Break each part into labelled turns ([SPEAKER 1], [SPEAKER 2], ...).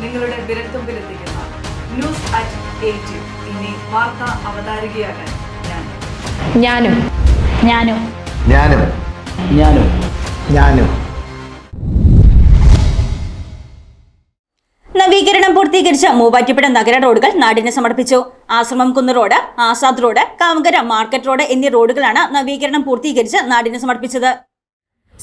[SPEAKER 1] നിങ്ങളുടെ വിരൽത്തുമ്പിലെത്തിക്കുന്ന news at eight ഇനി വാർത്ത അവതാരികയാകാൻ ഞാൻ.
[SPEAKER 2] ഞാനും. ഞാനും.
[SPEAKER 3] ഞാനും.
[SPEAKER 4] ഞാനും.
[SPEAKER 3] ഞാനും.
[SPEAKER 5] നവീകരണം പൂർത്തീകരിച്ച മൂവാറ്റുപുഴ നഗര റോഡുകൾ നാടിന് സമർപ്പിച്ചു. Ashramam Kunnu road Azad road Kamakara market road എന്നീ റോഡുകളാണ് നവീകരണം പൂർത്തീകരിച്ച് നാടിന് സമർപ്പിച്ചത്.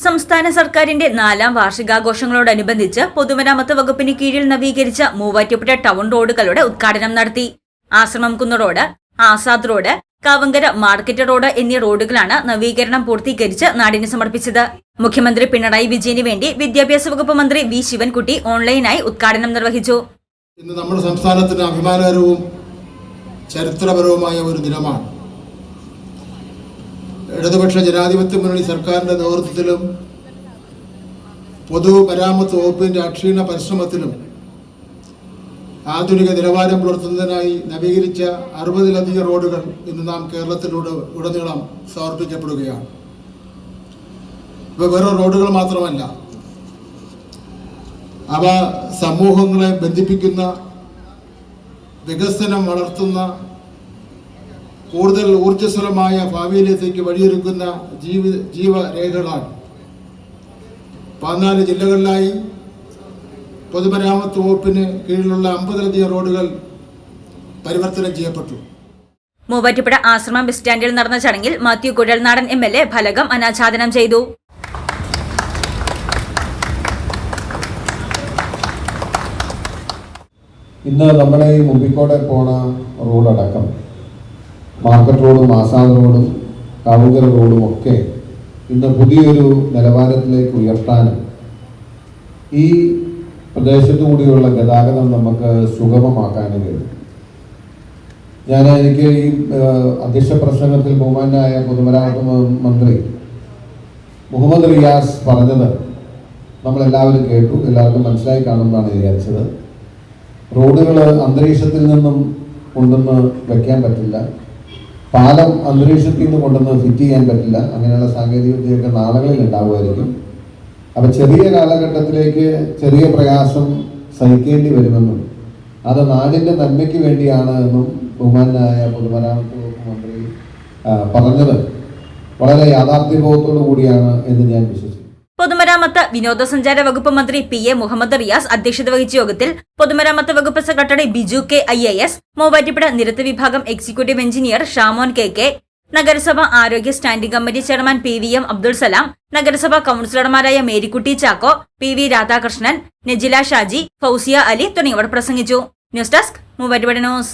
[SPEAKER 5] സംസ്ഥാന സർക്കാരിന്റെ നാലാം വാർഷികാഘോഷങ്ങളോടനുബന്ധിച്ച് പൊതുമരാമത്ത് വകുപ്പിന് കീഴിൽ നവീകരിച്ച മൂവാറ്റുപുഴ ടൗൺ റോഡുകളുടെ ഉദ്ഘാടനം നടത്തി. Ashramam Kunnu road Azad road Kavankara market road എന്നീ റോഡുകളാണ് നവീകരണം പൂർത്തീകരിച്ച് നാടിന് സമർപ്പിച്ചത്. മുഖ്യമന്ത്രി പിണറായി വിജയന് വേണ്ടി വിദ്യാഭ്യാസ വകുപ്പ് മന്ത്രി വി ശിവൻകുട്ടി ഓൺലൈനായി ഉദ്ഘാടനം നിർവഹിച്ചു.
[SPEAKER 6] ഇന്ന് നമ്മുടെ സംസ്ഥാനത്തിന് അഭിമാനകരവും ചരിത്രപരവുമായ ഒരു ദിനമാണ്. ഇടതുപക്ഷ ജനാധിപത്യ മുന്നണി സർക്കാരിന്റെ നേതൃത്വത്തിലും പൊതുമരാമത്ത് വകുപ്പിന്റെ അക്ഷീണ പരിശ്രമത്തിലും ആധുനിക നിലവാരം പുലർത്തുന്നതിനായി നവീകരിച്ച അറുപതിലധികം റോഡുകൾ ഇന്ന് നാം കേരളത്തിലൂടെ ഉടനീളം സമർപ്പിക്കപ്പെടുകയാണ്. ഇവ വേറെ റോഡുകൾ മാത്രമല്ല അവ സമൂഹങ്ങളെ ബന്ധിപ്പിക്കുന്ന വികസനം വളർത്തുന്ന കൂടുതൽ ഊർജസ്വലമായ ഭാവിയിലേക്ക് വഴിയൊരുക്കുന്ന ജീവ ജീവരേഖകളാണ്. പതിനാല് ജില്ലകളിലായി പൊതുമരാമത്ത് വകുപ്പിന് കീഴിലുള്ള അമ്പതിലധികം റോഡുകൾ പരിവർത്തനം ചെയ്യപ്പെട്ടു.
[SPEAKER 5] മൂവാറ്റുപുഴ ആശ്രമം ബസ് സ്റ്റാൻഡിൽ നടന്ന ചടങ്ങിൽ Mathew Kuzhalnadan M L A ഫലകം അനാച്ഛാദനം ചെയ്തു.
[SPEAKER 7] ഇന്ന് നമ്മുടെ ഈ മുമ്പിക്കോടെ പോണ റോഡടക്കം മാർക്കറ്റ് റോഡും ആസാദ് റോഡും കാവുങ്കര റോഡും ഒക്കെ ഇന്ന് പുതിയൊരു നിലവാരത്തിലേക്ക് ഉയർത്താനും ഈ പ്രദേശത്തു കൂടിയുള്ള ഗതാഗതം നമുക്ക് സുഗമമാക്കാനും കഴിയും. ഞാൻ എനിക്ക് ഈ അധ്യക്ഷ പ്രസംഗത്തിൽ ബഹുമാനായ പൊതുമരാമത്ത് മന്ത്രി മുഹമ്മദ് റിയാസ് പറഞ്ഞത് നമ്മളെല്ലാവരും കേട്ടു എല്ലാവർക്കും മനസ്സിലായി കാണുമെന്നാണ് വിചാരിച്ചത്. റോഡുകൾ അന്തരീക്ഷത്തിൽ നിന്നും ഉണ്ടെന്ന് വയ്ക്കാൻ പറ്റില്ല. പാലം അന്തരീക്ഷത്തിൽ നിന്ന് കൊണ്ടുവന്ന് ഫിറ്റ് ചെയ്യാൻ പറ്റില്ല. അങ്ങനെയുള്ള സാങ്കേതിക വിദ്യയൊക്കെ നാളുകളിൽ ഉണ്ടാവുമായിരിക്കും. അപ്പം ചെറിയ കാലഘട്ടത്തിലേക്ക് ചെറിയ പ്രയാസം സഹിക്കേണ്ടി വരുമെന്നും അത് നാടിന്റെ നന്മയ്ക്ക് വേണ്ടിയാണ് എന്നും ബഹുമാനായ പൊതുമരാമത്ത് വകുപ്പ് മന്ത്രി പറഞ്ഞത്. വളരെ യാഥാർത്ഥ്യബോധത്തോടു കൂടിയാണ് എന്ന് ഞാൻ വിശ്വസിക്കുന്നു.
[SPEAKER 5] പൊതുമരാമത്ത് വിനോദസഞ്ചാര വകുപ്പ് മന്ത്രി പി എ മുഹമ്മദ് റിയാസ് അധ്യക്ഷത വഹിച്ച യോഗത്തിൽ പൊതുമരാമത്ത് വകുപ്പ് secretary Biju K I A S Muvattupuzha നിരത്ത് വിഭാഗം executive engineer Shamon K K നഗരസഭ ആരോഗ്യ standing committee chairman P V M Abdul Salam നഗരസഭാ കൌൺസിലർമാരായ മേരിക്കുട്ടി ചാക്കോ പി വി രാധാകൃഷ്ണൻ നെജില ഷാജി ഫൗസിയ അലി തുടങ്ങിയവർ പ്രസംഗിച്ചു. News desk Muvattupuzha news.